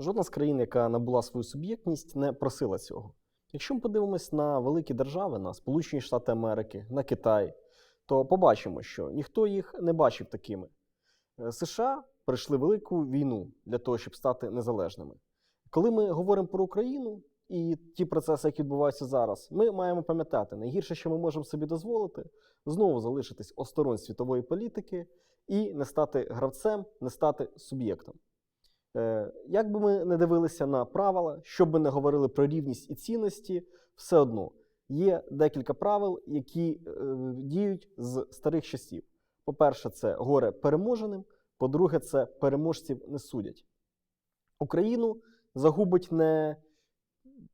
Жодна з країн, яка набула свою суб'єктність, не просила цього. Якщо ми подивимось на великі держави, на Сполучені Штати Америки, на Китай, то побачимо, що ніхто їх не бачив такими. Е, США пройшли велику війну для того, щоб стати незалежними. Коли ми говоримо про Україну і ті процеси, які відбуваються зараз, ми маємо пам'ятати, найгірше, що ми можемо собі дозволити, знову залишитись осторонь світової політики і не стати гравцем, не стати суб'єктом. Е, Як би ми не дивилися на правила, що б ми не говорили про рівність і цінності, все одно є декілька правил, які е, діють з старих часів. По-перше, це горе переможеним, по-друге, це переможців не судять. Україну загубить не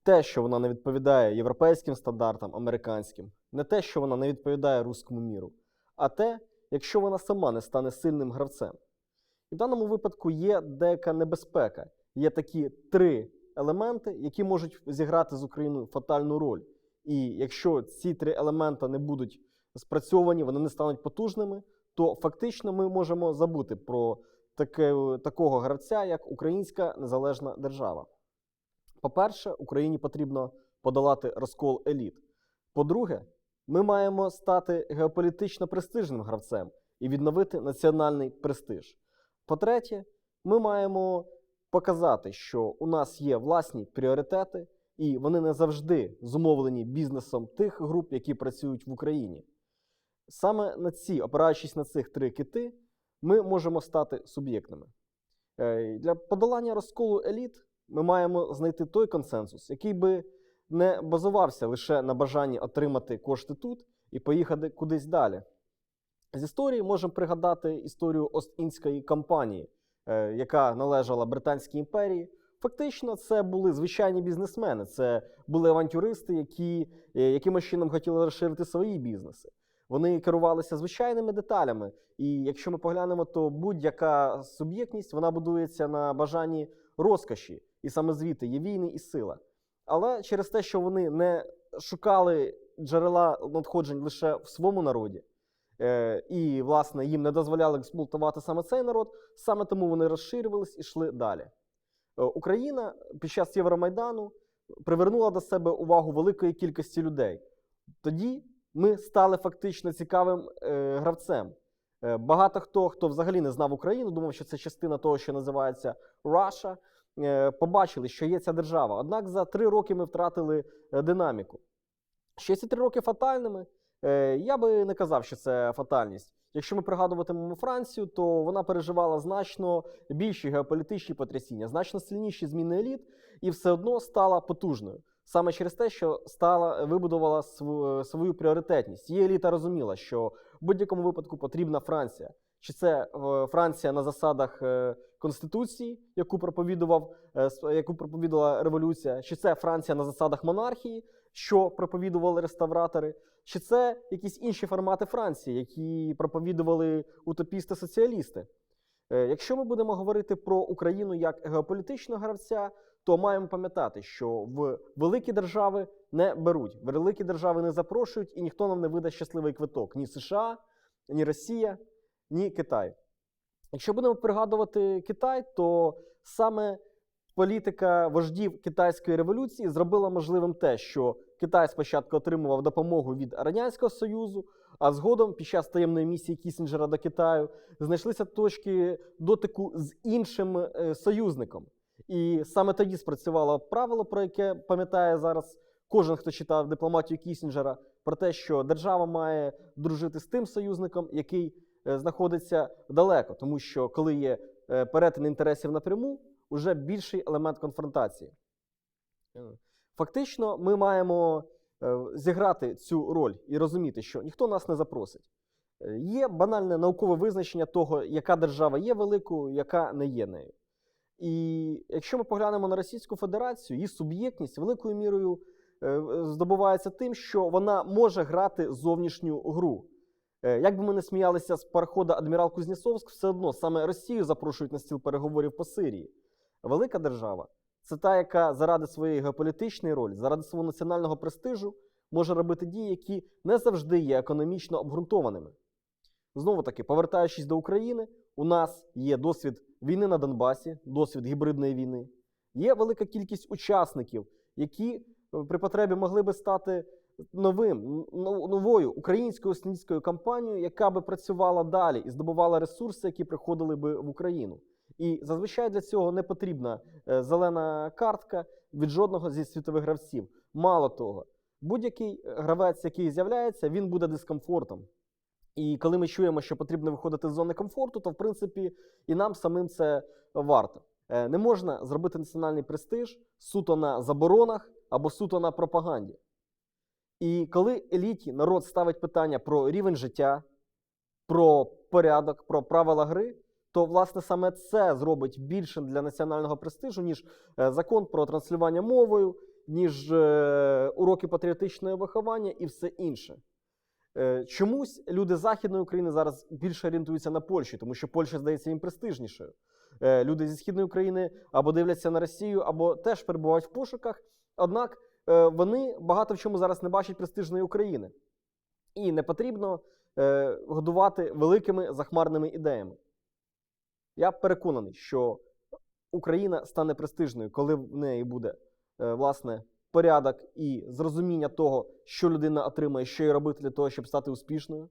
те, що вона не відповідає європейським стандартам, американським, не те, що вона не відповідає руському міру, а те, якщо вона сама не стане сильним гравцем. І в даному випадку є деяка небезпека. Є такі три елементи, які можуть зіграти з Україною фатальну роль. І якщо ці три елемента не будуть спрацьовані, вони не стануть потужними, то фактично ми можемо забути про таке, такого гравця, як Українська Незалежна Держава. По-перше, Україні потрібно подолати розкол еліт. По-друге, ми маємо стати геополітично престижним гравцем і відновити національний престиж. По-третє, ми маємо показати, що у нас є власні пріоритети, і вони не завжди зумовлені бізнесом тих груп, які працюють в Україні. Саме на ці, опираючись на цих три кити, ми можемо стати суб'єктними. Е, Для подолання розколу еліт ми маємо знайти той консенсус, який би не базувався лише на бажанні отримати кошти тут і поїхати кудись далі. З історії можемо пригадати історію Ост-Індської компанії, е, яка належала Британській імперії. Фактично, це були звичайні бізнесмени, це були авантюристи, які е, якимось чином хотіли розширити свої бізнеси. Вони керувалися звичайними деталями. І якщо ми поглянемо, то будь-яка суб'єктність вона будується на бажанні розкоші, і саме звідти є війни і сила. Але через те, що вони не шукали джерела надходжень лише в своєму народі, і, власне, їм не дозволяли експлуатувати саме цей народ, саме тому вони розширювались і йшли далі. Е, Україна під час Євромайдану привернула до себе увагу великої кількості людей. Тоді ми стали фактично цікавим е, гравцем. Е, багато хто, хто взагалі не знав Україну, думав, що це частина того, що називається Russia, е, побачили, що є ця держава. Однак за три роки ми втратили е, динаміку. Що ці три роки фатальними? Е, я би не казав, що це фатальність. Якщо ми пригадуватимемо Францію, то вона переживала значно більші геополітичні потрясіння, значно сильніші зміни еліт, і все одно стала потужною. Саме через те, що стала вибудувала свою пріоритетність. Її еліта розуміла, що в будь-якому випадку потрібна Франція. Чи це е, Франція на засадах е, Конституції, яку проповідував, е, яку проповідувала революція, чи це Франція на засадах монархії, що проповідували реставратори, чи це якісь інші формати Франції, які проповідували утопісти-соціалісти. Е, Якщо ми будемо говорити про Україну як геополітичного гравця, то маємо пам'ятати, що в великі держави не беруть, великі держави не запрошують, і ніхто нам не видасть щасливий квиток ні США, ні Росія, ні Китай. Якщо будемо пригадувати Китай, то саме політика вождів китайської революції зробила можливим те, що Китай спочатку отримував допомогу від Радянського Союзу, а згодом, під час таємної місії Кісінджера до Китаю, знайшлися точки дотику з іншим е, союзником. І саме тоді спрацювало правило, про яке пам'ятає зараз кожен, хто читав дипломатію Кісінджера, про те, що держава має дружити з тим союзником, який знаходиться далеко, тому що коли є е, перетин інтересів напряму, уже більший елемент конфронтації. Е, Фактично, ми маємо е, зіграти цю роль і розуміти, що ніхто нас не запросить. Е, Є банальне наукове визначення того, яка держава є великою, яка не є нею. І якщо ми поглянемо на Російську Федерацію, її суб'єктність великою мірою е, здобувається тим, що вона може грати зовнішню гру. Е, Як би ми не сміялися з парохода Адмірал Кузнєцовськ, все одно саме Росію запрошують на стіл переговорів по Сирії. Велика держава це та, яка заради своєї геополітичної ролі, заради свого національного престижу може робити дії, які не завжди є економічно обґрунтованими. Знову таки, повертаючись до України, у нас є досвід війни на Донбасі, досвід гібридної війни. Є велика кількість учасників, які е, при потребі могли би стати новим, новою українською освітницькою кампанією, яка би працювала далі і здобувала ресурси, які приходили би в Україну. І зазвичай для цього не потрібна е, зелена картка від жодного зі світових гравців. Мало того, будь-який е, гравець, який з'являється, він буде дискомфортом. І коли ми чуємо, що потрібно виходити з зони комфорту, то в принципі і нам самим це варто. Е, Не можна зробити національний престиж суто на заборонах або суто на пропаганді. І коли еліті народ ставить питання про рівень життя, про порядок, про правила гри, то власне саме це зробить більшим для національного престижу, ніж е, закон про транслювання мовою, ніж е, уроки патріотичного виховання і все інше. Е, Чомусь люди Західної України зараз більше орієнтуються на Польщу, тому що Польща здається їм престижнішою. Люди зі Східної України або дивляться на Росію, або теж перебувають в пошуках. Однак вони багато в чому зараз не бачать престижної України. І не потрібно е, годувати великими захмарними ідеями. Я переконаний, що Україна стане престижною, коли в неї буде е, власне порядок і зрозуміння того, що людина отримає, що їй робити для того, щоб стати успішною.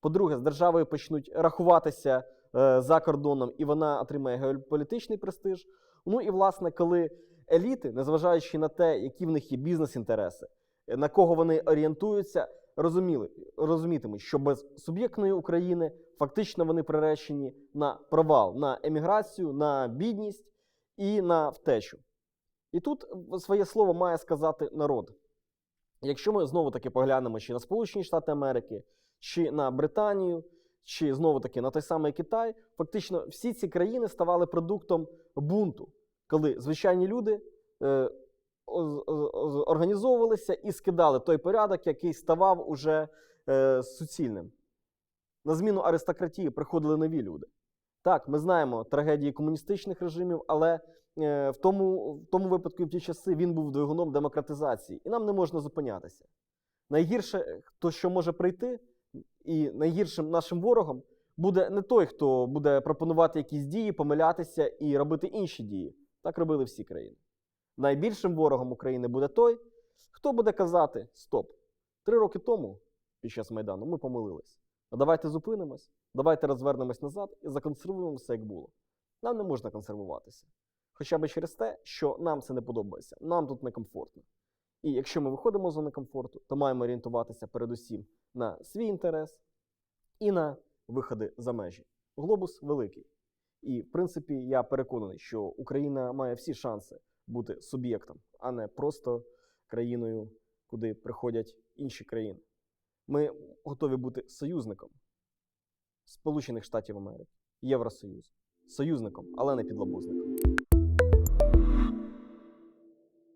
По-друге, з державою почнуть рахуватися е, за кордоном, і вона отримає геополітичний престиж. Ну і власне, коли еліти, незважаючи на те, які в них є бізнес-інтереси, е, на кого вони орієнтуються, розуміли, розумітимуть, що без суб'єктної України фактично вони приречені на провал, на еміграцію, на бідність і на втечу. І тут своє слово має сказати народ. Якщо ми знову таки поглянемо чи на Сполучені Штати Америки, чи на Британію, чи знову таки на той самий Китай, фактично всі ці країни ставали продуктом бунту, коли звичайні люди е, організовувалися і скидали той порядок, який ставав уже е, суцільним. На зміну аристократії приходили нові люди. Так, ми знаємо трагедії комуністичних режимів, але е, в, тому, в тому випадку і в ті часи він був двигуном демократизації, і нам не можна зупинятися. Найгірше, хто що може прийти, і найгіршим нашим ворогом буде не той, хто буде пропонувати якісь дії, помилятися і робити інші дії. Так робили всі країни. Найбільшим ворогом України буде той, хто буде казати: Стоп! Три роки тому, під час Майдану, ми помилились. А давайте зупинимось, давайте розвернемось назад і законсервуємо все, як було. Нам не можна консервуватися. Хоча б через те, що нам це не подобається, нам тут некомфортно. І якщо ми виходимо з зони комфорту, то маємо орієнтуватися передусім на свій інтерес і на виходи за межі. Глобус великий. І, в принципі, я переконаний, що Україна має всі шанси бути суб'єктом, а не просто країною, куди приходять інші країни. Ми готові бути союзником Сполучених Штатів Америки, Євросоюз, союзником, але не підлабузником.